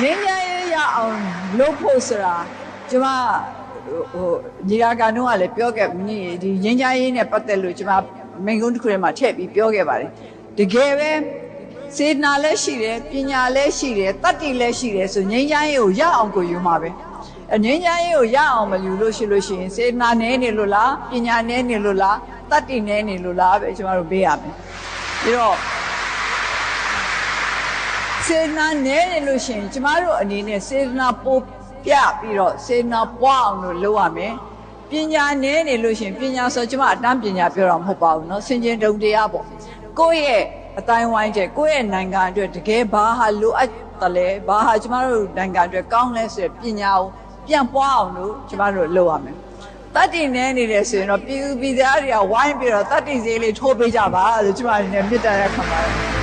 ငင်းငယ်ရေးရအောင်လုပ်ဖို့ဆိုတာကျမဟိုညီလာခံတော့ကလည်းပြောခဲ့ပြီဒီငင်းငယ်ရေးနဲ့ပတ်သက်လို့ကျမမိန်ကုန်းတစ်ခုထဲမှာထည့်ပြီးပြောခဲ့ပါတယ်တကယ်ပဲစေတနာလည်းရှိတယ်ပညာလည်းရှိတယ်တတ္တိလည်းရှိတယ်ဆိုငင်းငယ်ရေးကိုရအောင်ကိုယူမှာပဲအငင်းငယ်ရေးကိုရအောင်မယူလို့ရှိလို့ရှိရင်စေတနာနည်းနေလို့လားပညာနည်းနေလို့လားတတ္တိနည်းနေလို့လားပဲကျမတို့ပေးရမယ်ပြီးတော့ စေတနာနဲနေလို့ရှိရင်ကျမတို့အနေနဲ့စေတနာပို့ပြပြီးတော့စေတနာပွားအောင်လို့လုပ်ရမယ်ပညာနဲနေလို့ရှိရင်ပညာဆိုကျမအတန်းပညာပြောတာမဟုတ်ပါဘူးเนาะစင်ကျင်တုံတရားပေါ့ကိုယ့်ရဲ့အတိုင်းဝိုင်းတဲ့ကိုယ့်ရဲ့နိုင်ငံအတွက်တကယ်ဘာဟာလိုအပ်တယ်လဲဘာဟာကျမတို့နိုင်ငံအတွက်ကောင်းလဲဆိုတဲ့ပညာကိုပြန်ပွားအောင်လို့ကျမတို့လုပ်ရမယ်တတ္တိနဲနေတယ်ဆိုရင်တော့ပြည်သူပြည်သားတွေကဝိုင်းပြီးတော့တတ္တိဈေးလေးထိုးပေးကြပါလို့ကျမအနေနဲ့မြစ်တာရက်ခံပါတယ်